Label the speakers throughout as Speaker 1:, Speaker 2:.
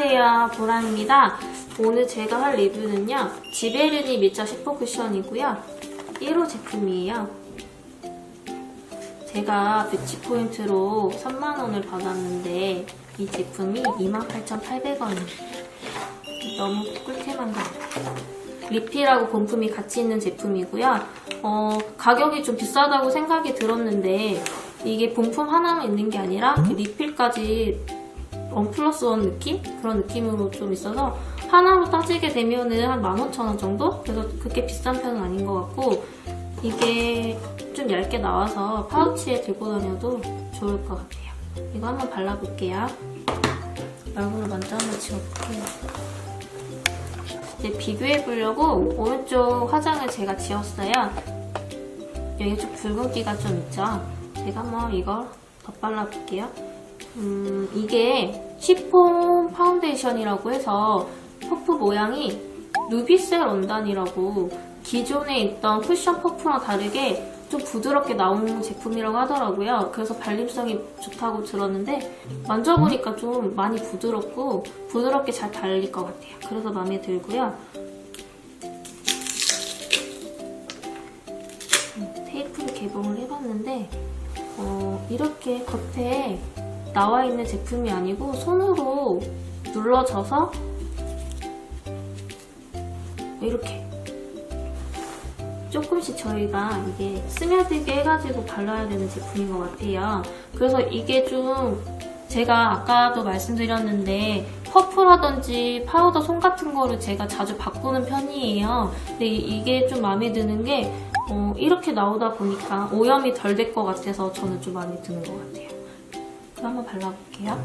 Speaker 1: 안녕하세요. 보람입니다. 오늘 제가 할 리뷰는요. 지베르니 밀자 슈퍼 쿠션이고요. 1호 제품이에요. 제가 뷰티 포인트로 3만원을 받았는데 이 제품이 28,800원이에요. 너무 꿀템한 것 같아요 리필하고 본품이 같이 있는 제품이고요. 어, 가격이 좀 비싸다고 생각이 들었는데 이게 본품 하나만 있는 게 아니라 이렇게 리필까지 원 플러스 원 느낌? 그런 느낌으로 좀 있어서 하나로 따지게 되면은 한 15,000원 정도? 그래서 그렇게 비싼 편은 아닌 것 같고 이게 좀 얇게 나와서 파우치에 들고 다녀도 좋을 것 같아요. 이거 한번 발라볼게요. 얼굴을 먼저 한번 지워볼게요. 이제 비교해보려고 오른쪽 화장을 제가 지웠어요. 여기 좀 붉은기가 좀 있죠? 제가 한번 이걸 덧발라볼게요. 음, 이게 시폰 파운데이션이라고 해서 퍼프 모양이 루비셀 원단이라고 기존에 있던 쿠션 퍼프랑 다르게 좀 부드럽게 나온 제품이라고 하더라고요. 그래서 발림성이 좋다고 들었는데 만져보니까 좀 많이 부드럽고 부드럽게 잘 발릴 것 같아요. 그래서 마음에 들고요. 음, 테이프를 개봉을 해봤는데 어, 이렇게 겉에 나와 있는 제품이 아니고 손으로 눌러져서 이렇게 조금씩 저희가 이게 스며들게 해가지고 발라야 되는 제품인 것 같아요. 그래서 이게 좀 제가 아까도 말씀드렸는데 퍼프라든지 파우더 손 같은 거를 제가 자주 바꾸는 편이에요. 근데 이- 이게 좀 마음에 드는 게 어, 이렇게 나오다 보니까 오염이 덜 될 것 같아서 저는 좀 마음에 드는 것 같아요. 한번 발라볼게요.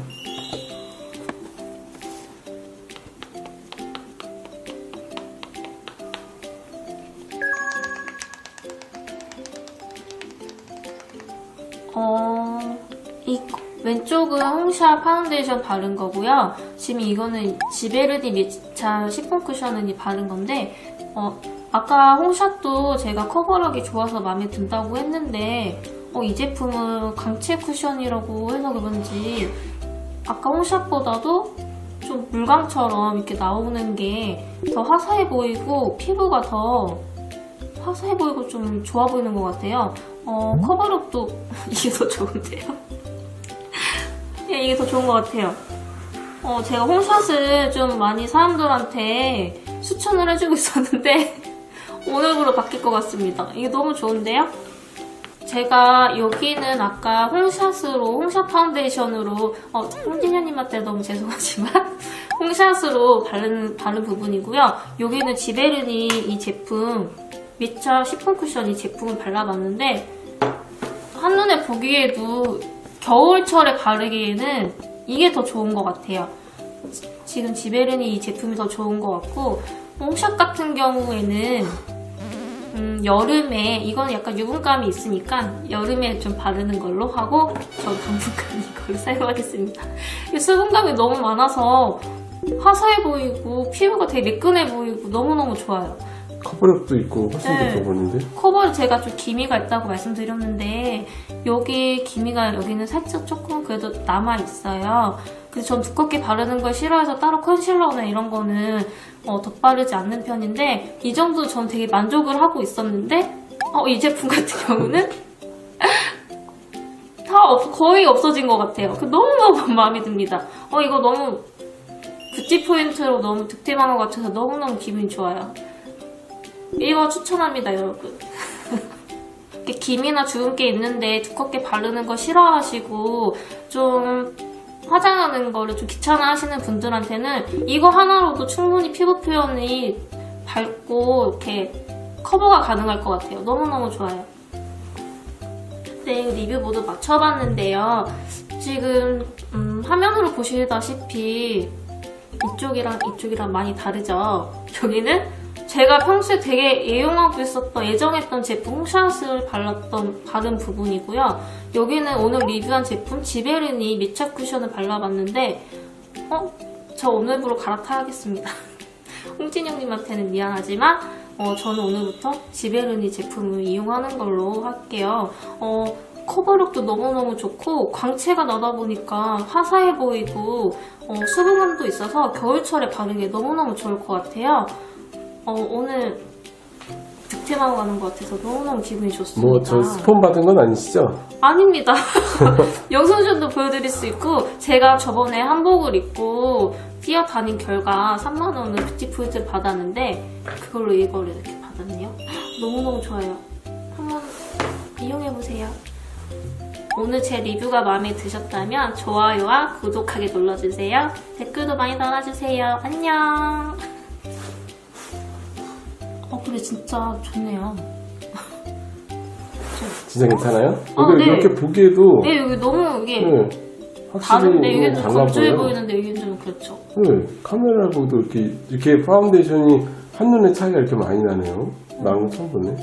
Speaker 1: 어, 이 왼쪽은 홍샤 파운데이션 바른 거고요. 지금 이거는 지베르디 미차 시폰 쿠션을 바른 건데, 어, 아까 홍샷도 제가 커버력이 좋아서 마음에 든다고 했는데, 어, 이 제품은 강체 쿠션이라고 해서 그런지, 아까 홍샷보다도 좀 물광처럼 이렇게 나오는 게 더 화사해 보이고, 피부가 더 화사해 보이고 좀 좋아 보이는 것 같아요. 어, 커버력도 이게 더 좋은데요? 예, 이게 더 좋은 것 같아요. 어, 제가 홈샷을 좀 많이 사람들한테 추천을 해주고 있었는데 오늘부로 바뀔 것 같습니다. 이게 너무 좋은데요? 제가 여기는 아까 홈샷으로 홈샷 파운데이션으로 어, 홍진현님한테 너무 죄송하지만 홈샷으로 바른, 바른 부분이고요. 여기는 지베르니 이 제품 미차 시폰 쿠션 이 제품을 발라봤는데 한눈에 보기에도 겨울철에 바르기에는 이게 더 좋은 것 같아요. 지- 지금 지베르니 이 제품이 더 좋은 것 같고 홈샷 같은 경우에는 음, 여름에 이건 약간 유분감이 있으니까 여름에 좀 바르는 걸로 하고 저 당분간 이걸 사용하겠습니다. 이 수분감이 너무 많아서 화사해 보이고 피부가 되게 매끈해 보이고 너무너무 좋아요.
Speaker 2: 커버력도 있고 훨씬
Speaker 1: 네.
Speaker 2: 더 좋아 보이는데?
Speaker 1: 커버를 제가 좀 기미가 있다고 말씀드렸는데 여기 기미가 여기는 살짝 조금 그래도 남아 있어요. 그래서 전 두껍게 바르는 걸 싫어해서 따로 컨실러나 이런 거는 어, 덧바르지 않는 편인데 이 정도 전 되게 만족을 하고 있었는데 어, 이 제품 같은 경우는 다 없- 거의 없어진 것 같아요. 그 너무너무 마음에 듭니다. 어 이거 너무 뷰티 포인트로 너무 득템한 것 같아서 너무너무 기분이 좋아요. 이거 추천합니다, 여러분. 이렇게 김이나 주근깨 있는데 두껍게 바르는 거 싫어하시고 좀 화장하는 거를 좀 귀찮아 하시는 분들한테는 이거 하나로도 충분히 피부 표현이 밝고 이렇게 커버가 가능할 것 같아요. 너무너무 좋아요. 네, 리뷰 모두 맞춰봤는데요. 지금 음, 화면으로 보시다시피 이쪽이랑 이쪽이랑 많이 다르죠. 여기는 제가 평소에 되게 애용하고 있었던 예정했던 제품 홍샷을 발랐던 바른 부분이고요. 여기는 오늘 리뷰한 제품 지베르니 미차 쿠션을 발라봤는데 어? 저 오늘부로 갈아타야겠습니다. 홍진영님한테는 미안하지만 어, 저는 오늘부터 지베르니 제품을 이용하는 걸로 할게요. 어, 커버력도 너무너무 좋고 광채가 나다 보니까 화사해 보이고 어, 수분감도 있어서 겨울철에 바르기 너무너무 좋을 것 같아요. 어, 오늘 득템하고 가는 것 같아서 너무너무 기분이 좋습니다.
Speaker 2: 뭐 저 스폰 받은 건 아니시죠?
Speaker 1: 아닙니다. 영상샷도 보여드릴 수 있고 제가 저번에 한복을 입고 뛰어다닌 결과 3만 원을 뷰티풀즈 받았는데 그걸로 이거를 이렇게 받았네요. 너무너무 좋아요. 한번 이용해보세요. 오늘 제 리뷰가 마음에 드셨다면 좋아요와 구독하기 눌러주세요. 댓글도 많이 달아주세요. 안녕. 어, 근데 진짜 좋네요.
Speaker 2: 진짜 괜찮아요?
Speaker 1: 아,
Speaker 2: 근데
Speaker 1: 네.
Speaker 2: 이렇게 보기에도
Speaker 1: 네, 여기 너무 이게
Speaker 2: 네, 확실히
Speaker 1: 다른데 이게 뭐좀
Speaker 2: 달라
Speaker 1: 건조해
Speaker 2: 보여요.
Speaker 1: 보이는데 이게 좀 그렇죠.
Speaker 2: 네, 카메라 보도 이렇게 이렇게 파운데이션이 한눈에 차이가 이렇게 많이 나네요. 나는 처음 보네.